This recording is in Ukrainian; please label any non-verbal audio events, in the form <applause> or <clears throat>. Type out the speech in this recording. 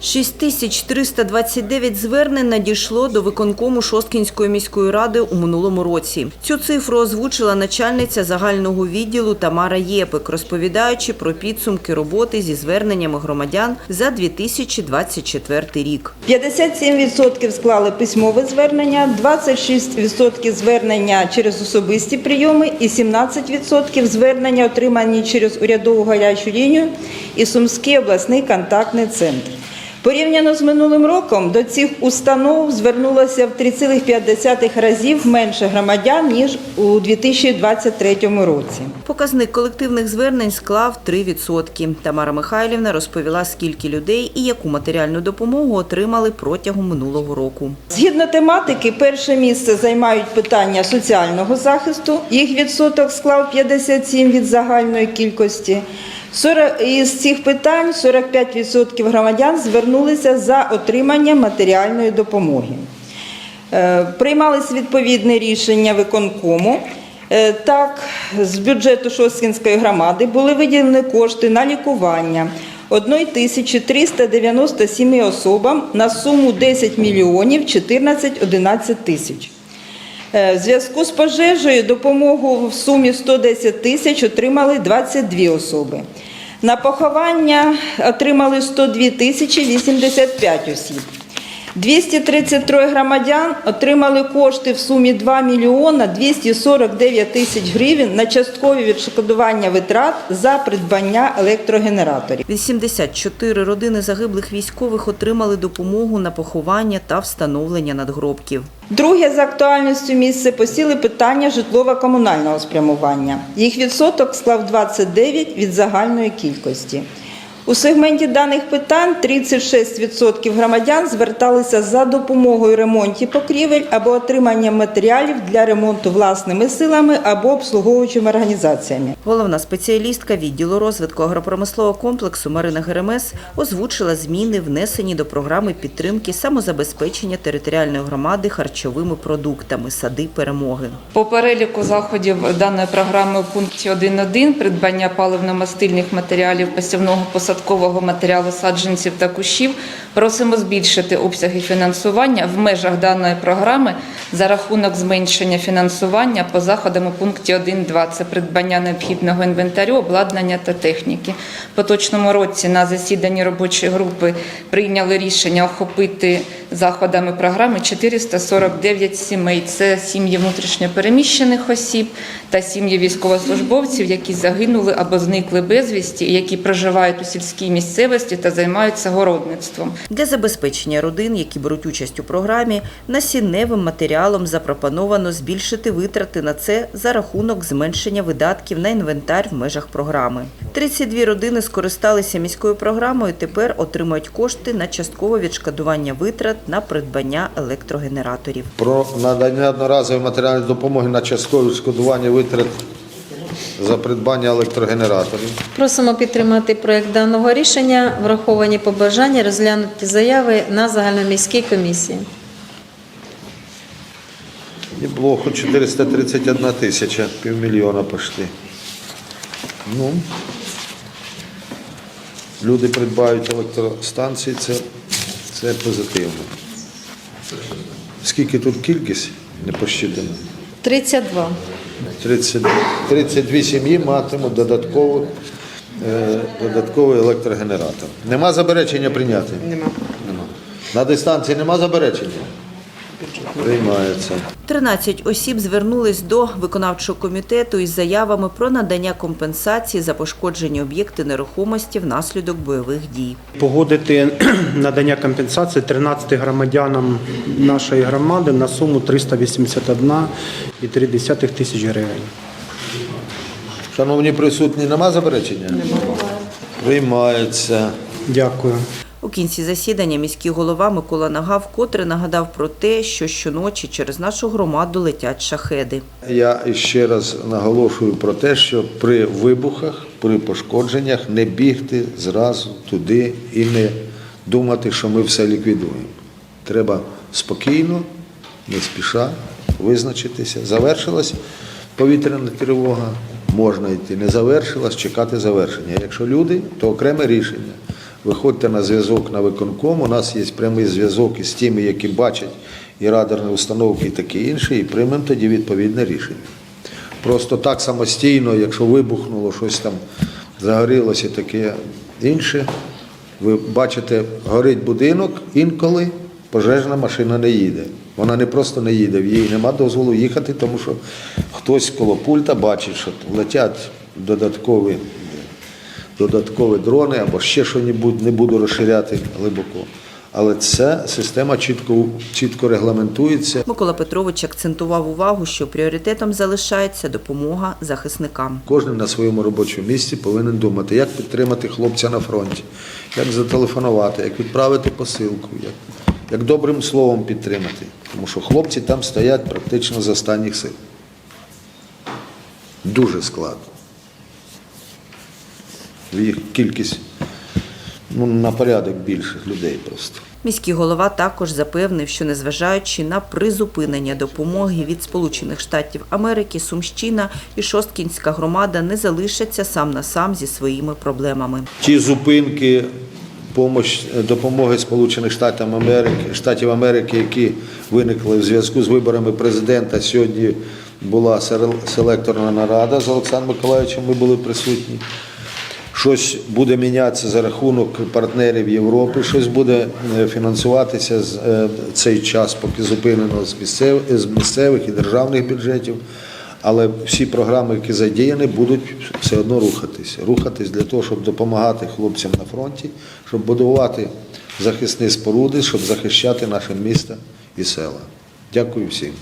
6329 звернень надійшло до виконкому Шосткінської міської ради у минулому році. Цю цифру озвучила начальниця загального відділу Тамара Єпик, розповідаючи про підсумки роботи зі зверненнями громадян за 2024 рік. 57% склали письмове звернення, 26% звернення через особисті прийоми і 17% звернення отримані через урядову гарячу лінію і Сумський обласний контактний центр. Порівняно з минулим роком до цих установ звернулося в 3,5 разів менше громадян, ніж у 2023 році. Показник колективних звернень склав 3%. Тамара Михайлівна розповіла, скільки людей і яку матеріальну допомогу отримали протягом минулого року. Згідно тематики, перше місце займають питання соціального захисту. Їх відсоток склав 57 від загальної кількості. 40 із цих питань 45% громадян звернулися за отриманням матеріальної допомоги. Е, Приймались відповідне рішення виконкому. Е, Так, з бюджету Шосткінської громади були виділені кошти на лікування 1397 особам на суму 10 мільйонів 14-11 тисяч. Е, В зв'язку з пожежею допомогу в сумі 110 тисяч отримали 22 особи. На поховання отримали 102 тисячі 85 осіб. 233 громадян отримали кошти в сумі 2 мільйона 249 тисяч гривень на часткові відшкодування витрат за придбання електрогенераторів. 84 родини загиблих військових отримали допомогу на поховання та встановлення надгробків. Друге за актуальністю місце посіли питання житлово-комунального спрямування. Їх відсоток склав 29 від загальної кількості. У сегменті даних питань 36% громадян зверталися за допомогою ремонті покрівель або отриманням матеріалів для ремонту власними силами або обслуговуючими організаціями. Головна спеціалістка відділу розвитку агропромислового комплексу Марина Геремес озвучила зміни, внесені до програми підтримки самозабезпечення територіальної громади харчовими продуктами сади перемоги. По переліку заходів даної програми у пункті 1.1 придбання паливно-мастильних матеріалів посівного посадкового матеріалу саджанців та кущів просимо збільшити обсяги фінансування в межах даної програми за рахунок зменшення фінансування по заходам у пункті 1.2 це придбання необхідного інвентарю, обладнання та техніки. Поточному році на засіданні робочої групи прийняли рішення охопити заходами програми 449 сімей. Це сім'ї внутрішньопереміщених осіб та сім'ї військовослужбовців, які загинули або зникли безвісті, які проживають у сільській місцевості та займаються городництвом. Для забезпечення родин, які беруть участь у програмі, насінневим матеріалом запропоновано збільшити витрати на це за рахунок зменшення видатків на інвентар в межах програми. 32 родини скористалися міською програмою. Тепер отримують кошти на часткове відшкодування витрат на придбання електрогенераторів. Про надання одноразової матеріальної допомоги на часткове відшкодування витрат за придбання електрогенераторів. Просимо підтримати проект даного рішення, враховані побажання, розглянуті заяви на загальноміській комісії. І блоку 431 тисяча, півмільйона пошли. Ну, люди придбають електростанції, це, це позитивно. Скільки тут кількість не посчитана? 32. 30, 32 сім'ї матимуть додаткову, е, додатковий електрогенератор. Нема заперечення прийняти? Нема. нема. На дистанції нема заперечення? Приймається. 13 осіб звернулись до виконавчого комітету із заявами про надання компенсації за пошкоджені об'єкти нерухомості внаслідок бойових дій. Погодити <clears throat> надання компенсації 13 громадянам нашої громади на суму 381,3 тисяч гривень. Шановні присутні, нема заперечення? Нема. Приймається. Дякую. У кінці засідання міський голова Микола Нага вкотре нагадав про те, що щоночі через нашу громаду летять шахеди. Я ще раз наголошую про те, що при вибухах, при пошкодженнях не бігти зразу туди і не думати, що ми все ліквідуємо. Треба спокійно, не спіша визначитися. Завершилась повітряна тривога, можна йти. Не завершилась, чекати завершення. Якщо люди, то окреме рішення. Виходьте на зв'язок на виконком. У нас є прямий зв'язок із тими, які бачать і радарні установки, і таке інше, і приймемо тоді відповідне рішення. Просто так самостійно, якщо вибухнуло щось там, загорілося і таке інше. Ви бачите, горить будинок, інколи пожежна машина не їде. Вона не просто не їде, в їй нема дозволу їхати, тому що хтось коло пульта бачить, що летять додаткові, додаткові дрони або ще щось, не буду розширяти глибоко. Але ця система чітко, чітко регламентується. Микола Петрович акцентував увагу, що пріоритетом залишається допомога захисникам. Кожен на своєму робочому місці повинен думати, як підтримати хлопця на фронті, як зателефонувати, як відправити посилку, як, як добрим словом підтримати. Тому що хлопці там стоять практично з останніх сил. Дуже складно. Їх кількість ну, на порядок більше людей просто. Міський голова також запевнив, що незважаючи на призупинення допомоги від Сполучених Штатів Америки, Сумщина і Шосткінська громада не залишаться сам на сам зі своїми проблемами. ті зупинки допомоги Сполучених Штатів Америки, Штатів Америки, які виникли в зв'язку з виборами президента. Сьогодні була селекторна нарада з Олександром Миколаївичем. Ми були присутні. Щось буде мінятися за рахунок партнерів Європи, щось буде е, фінансуватися з е, цей час, поки зупинено з місцевих, з місцевих і державних бюджетів. Але всі програми, які задіяні, будуть все одно рухатись. Рухатись для того, щоб допомагати хлопцям на фронті, щоб будувати захисні споруди, щоб захищати наше місто і села. Дякую всім.